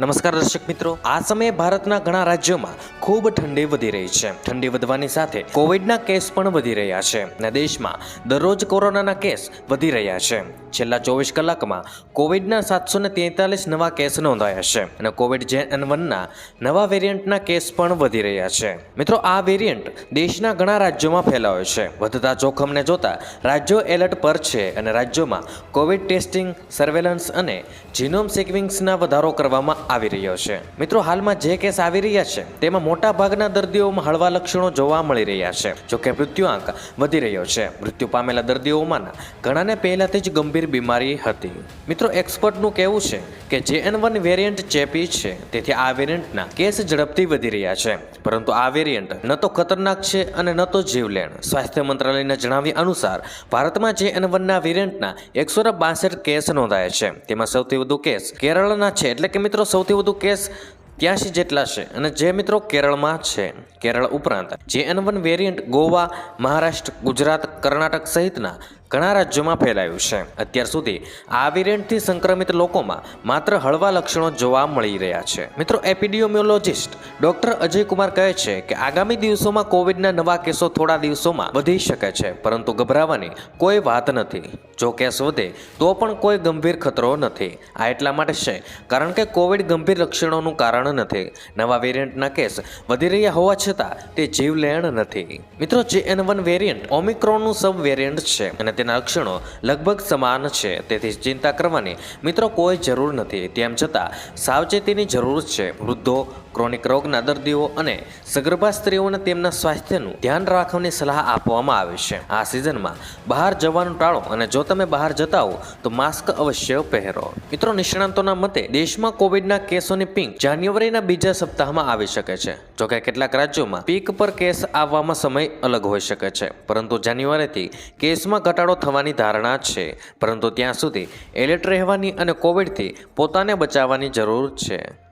નમસ્કાર દર્શક મિત્રો. આ સમયે ભારતના ઘણા રાજ્યોમાં ખૂબ ઠંડી વધી રહી છે. ઠંડી વધવાની સાથે કોવિડના કેસ પણ વધી રહ્યા છે અને દેશમાં દરરોજ કોરોનાના કેસ વધી રહ્યા છે. છેલ્લા ચોવીસ કલાકમાં કોવિડના સાતસો ને નવા કેસ નોંધાયા છે અને કોવિડ જે એન વનના નવા વેરિયન્ટના કેસ પણ વધી રહ્યા છે. મિત્રો, આ વેરિયન્ટ દેશના ઘણા રાજ્યોમાં ફેલાયો છે. વધતા જોખમને જોતા રાજ્યો એલર્ટ પર છે અને રાજ્યોમાં કોવિડ ટેસ્ટિંગ, સર્વેલન્સ અને જીનોમ સિક્વિંગ્સના વધારો કરવામાં આવી રહ્યો છે. મિત્રો, હાલમાં જે કેસ આવી રહ્યા છે, તેમાં મોટા ભાગના દર્દીઓમાં હળવા લક્ષણો જોવા મળી રહ્યા છે. જોકે મૃત્યુઆંક વધી રહ્યો છે. મૃત્યુ પામેલા દર્દીઓમાંના ઘણાને પહેલાથી જ ગંભીર બીમારી હતી. મિત્રો, એક્સપર્ટનું કહેવું છે કે જે એન વન વેરિયન્ટ ચેપી છે. તેથી આ વેરિયન્ટના કેસ ઝડપથી વધી રહ્યા છે. પરંતુ આ વેરિયન્ટ ન તો ખતરનાક છે અને ન તો જીવલેણ. સ્વાસ્થ્ય મંત્રાલયના જણાવ્યા અનુસાર, ભારતમાં જે એન વનના વેરિયન્ટના એકસો બાસઠ કેસ નોંધાયા છે. તેમાં સૌથી વધુ કેસ કેરળના છે. એટલે કે મિત્રો સૌથી વધુ કેસ ત્યાંસી જેટલા છે અને જે મિત્રો કેરળમાં છે, કેરળ ઉપરાંત. J N one variant Goa, Maharashtra, Gujarat, Karnataka સહિતના ઘણા રાજ્યોમાં ફેલાયું છે. અત્યાર સુધી આ વેરિયન્ટથી સંક્રમિત લોકોમાં માત્ર હળવા લક્ષણો જોવા મળી રહ્યા છે. મિત્રો એપિડિયોમિયોલોજિસ્ટ ડોક્ટર અજયકુમાર કહે છે કે આગામી દિવસોમાં કોવિડના નવા કેસો થોડા દિવસોમાં વધી શકે છે, પરંતુ ગભરાવાની કોઈ વાત નથી. જો કેસ વધે, તો પણ કોઈ ગંભીર ખતરો નથી. આ એટલા માટે છે, કારણ કે કોવિડ ગંભીર લક્ષણોનું કારણ નથી. નવા વેરિયન્ટના કેસ વધી રહ્યા હોવા છતાં તે જીવલેણ નથી. મિત્રો, જે એન વન વેરિયન્ટ, ઓમિક્રોનનું સબ વેરિયન્ટ છે અને તેના લક્ષણો લગભગ સમાન છે. તેથી ચિંતા કરવાની મિત્રો કોઈ જરૂર નથી. તેમ છતાં સાવચેતીની જરૂર છે. વૃદ્ધો ક્રોનિક રોગના દર્દીઓ અને સગર્ભા સ્ત્રીઓને તેમના સ્વાસ્થ્યનું ધ્યાન રાખવાની સલાહ આપવામાં આવે છે. આ સિઝનમાં બહાર જવાનું ટાળો અને જો તમે બહાર જતા હો, તો માસ્ક અવશ્ય પહેરો. મિત્રો, નિષ્ણાંતોના મતે દેશમાં કોવિડના કેસોની પીક જાન્યુઆરીના બીજા સપ્તાહમાં આવી શકે છે. જોકે કેટલાક રાજ્યોમાં પીક પર કેસ આવવામાં સમય અલગ હોઈ શકે છે. પરંતુ જાન્યુઆરીથી કેસમાં ઘટાડો થવાની ધારણા છે. પરંતુ ત્યાં સુધી એલર્ટ રહેવાની અને કોવિડથી પોતાને બચાવવાની જરૂર છે.